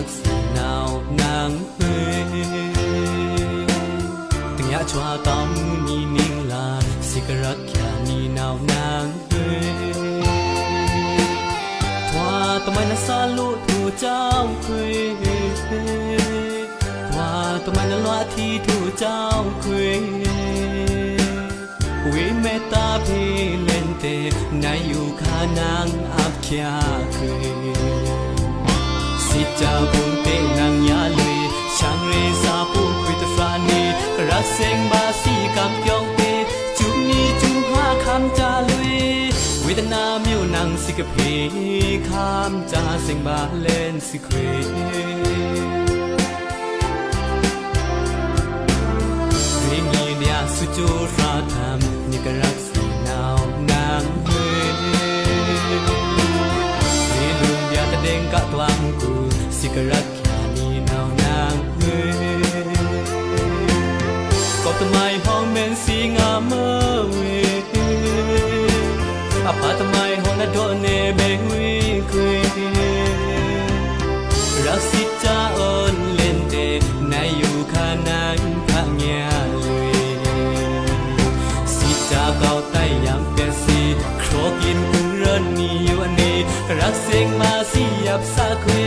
nachts nau nang pe Tengya chua tam ni ning la sikarak kya ni nau nang pe Thwa tamai na sa lu thu chao khuy Thwa tamai na loa thi thu chao khuy Wi me ta pe len te na yu kha nang ap kya khuy จาบุญเตนางยาลุยช่างเรซาปูควิตฟรานีรักเซงบาสีกำยองเปจุมนี้จุมหาคำจาลุยวิตนามิวนังสิกเพคำจาเซงบาเลนสิเคเรีงยีนียสุจูราธรรม ก็รักแค่นี้เนาวนางมือกอบต้นไม้ห้องเป็นสีงามเมื่อเวอพาต้นไมห้องนัดโดนเนเบงวีคุยรักสิจ้าอ่อนเล่นเตนานอยู่ข้างนางนข้างเงียเลยสิจ้าเกาใต้ยามเป็นสีโครกินอุ้งเรนนี่อยู่อันนี้รักเสียงมาสิยับสาคุย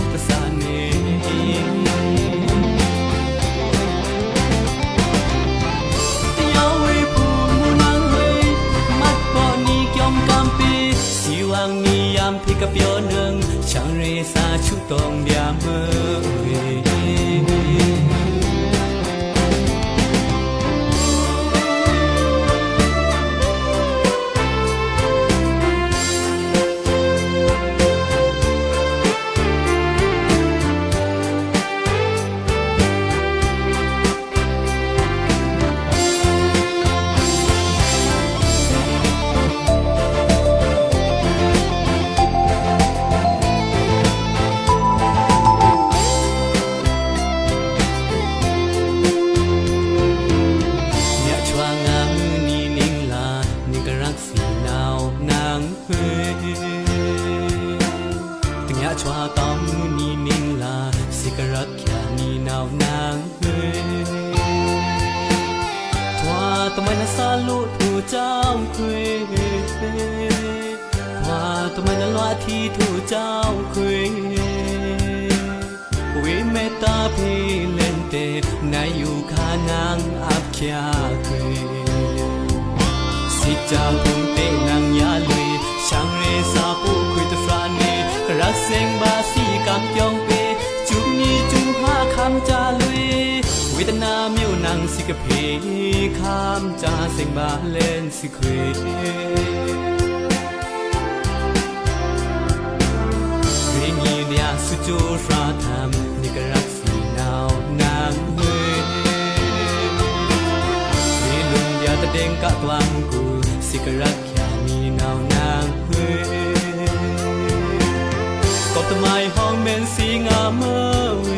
วังมียามพิกับโยนึงช่างเรซาชุดตองยามเมือาวนางเอ๋ทว่าตะมันซาลุถูเจ้าคุยทว่าตะม่นลวาที่ถูเจ้าคุยวิเมตาพีเลนเตในอยู่ขานางอับแค่คุยสิจางพุ่งเตนางยาเล วนังสิกะเพคำจาเสียงบาเลนสิเควเพลงนี้เนี่ยสุจูราธรรมนี่ก็รักสีนาว นางเฮนี่ลุงยาตะเด้งกะตวังกูสิกรักแค่นี้หนาวนางเฮก็ทำไมห้องเมนสีงามเมื่อเว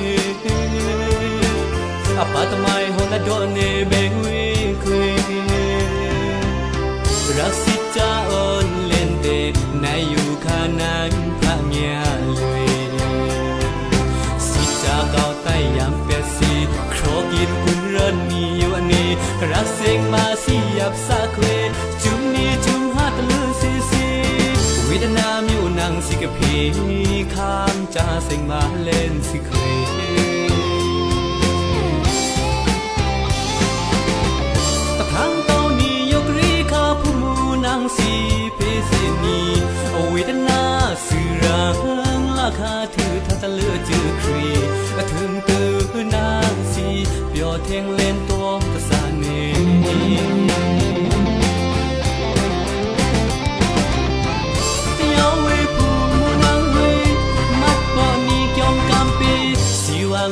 นังสิกะพีข้ามจาเสงมาเล่นสิเคยตะทางเต้านี่ยกรีข้าผู้มูนางสีเพเสนีเอา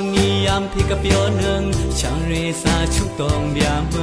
이 암피가 뼈는 장르의 사축동 뺨을